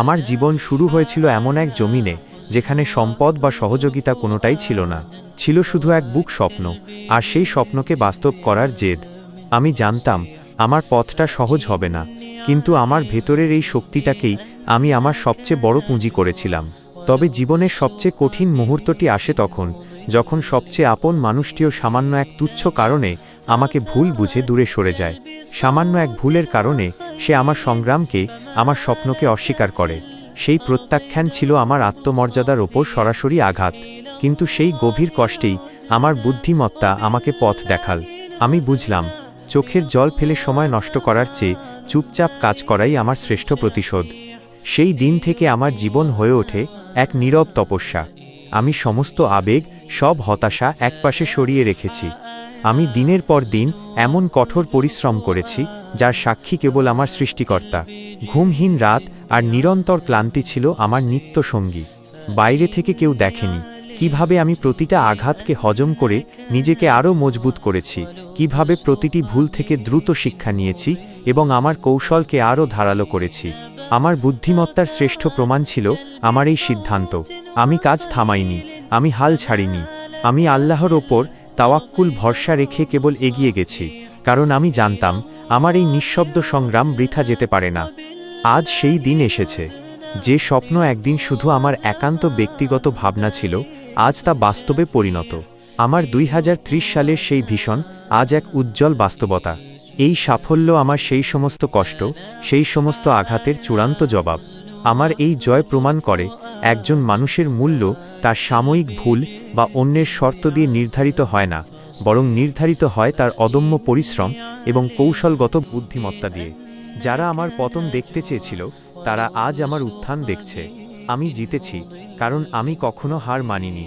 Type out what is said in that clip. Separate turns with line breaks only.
আমার জীবন শুরু হয়েছিল এমন এক জমিনে, যেখানে সম্পদ বা সহযোগিতা কোনোটাই ছিল না। ছিল শুধু এক বুক স্বপ্ন, আর সেই স্বপ্নকে বাস্তব করার জেদ। আমি জানতাম, আমার পথটা সহজ হবে না, কিন্তু আমার ভেতরের এই শক্তিটাকেই আমি আমার সবচেয়ে বড় পুঁজি করেছিলাম। তবে জীবনের সবচেয়ে কঠিন মুহূর্তটি আসে তখন, যখন সবচেয়ে আপন মানুষটিও সামান্য এক তুচ্ছ কারণে আমাকে ভুল বুঝে দূরে সরে যায়। সামান্য এক ভুলের কারণে সে আমার সংগ্রামকে, আমার স্বপ্নকে অস্বীকার করে। সেই প্রত্যাখ্যান ছিল আমার আত্মমর্যাদার ওপর সরাসরি আঘাত। কিন্তু সেই গভীর কষ্টেই আমার বুদ্ধিমত্তা আমাকে পথ দেখাল। আমি বুঝলাম, চোখের জল ফেলে সময় নষ্ট করার চেয়ে চুপচাপ কাজ করাই আমার শ্রেষ্ঠ প্রতিশোধ। সেই দিন থেকে আমার জীবন হয়ে ওঠে এক নীরব তপস্যা। আমি সমস্ত আবেগ, সব হতাশা একপাশে সরিয়ে রেখেছি। আমি দিনের পর দিন এমন কঠোর পরিশ্রম করেছি, যার সাক্ষী কেবল আমার সৃষ্টিকর্তা। ঘুমহীন রাত আর নিরন্তর ক্লান্তি ছিল আমার নিত্য সঙ্গী। বাইরে থেকে কেউ দেখেনি, কীভাবে আমি প্রতিটা আঘাতকে হজম করে নিজেকে আরও মজবুত করেছি, কীভাবে প্রতিটি ভুল থেকে দ্রুত শিক্ষা নিয়েছি এবং আমার কৌশলকে আরও ধারালো করেছি। আমার বুদ্ধিমত্তার শ্রেষ্ঠ প্রমাণ ছিল আমার এই সিদ্ধান্ত। আমি কাজ থামাইনি, আমি হাল ছাড়িনি। আমি আল্লাহর ওপর তাওয়াক্কুল ভরসা রেখে কেবল এগিয়ে গেছি, কারণ আমি জানতাম, আমার এই নিঃশব্দ সংগ্রাম বৃথা যেতে পারে না। আজ সেই দিন এসেছে। যে স্বপ্ন একদিন শুধু আমার একান্ত ব্যক্তিগত ভাবনা ছিল, আজ তা বাস্তবে পরিণত। আমার দুই হাজার ত্রিশ সালের সেই ভীষণ, আজ এক উজ্জ্বল বাস্তবতা। এই সাফল্য আমার সেই সমস্ত কষ্ট, সেই সমস্ত আঘাতের চূড়ান্ত জবাব। আমার এই জয় প্রমাণ করে একজন মানুষের মূল্য তার সাময়িক ভুল বা অন্যের শর্ত দিয়ে নির্ধারিত হয় না, বরং নির্ধারিত হয় তার অদম্য পরিশ্রম এবং কৌশলগত বুদ্ধিমত্তা দিয়ে। যারা আমার পতন দেখতে চেয়েছিল, তারা আজ আমার উত্থান দেখছে। আমি জিতেছি, কারণ আমি কখনো হার মানিনি।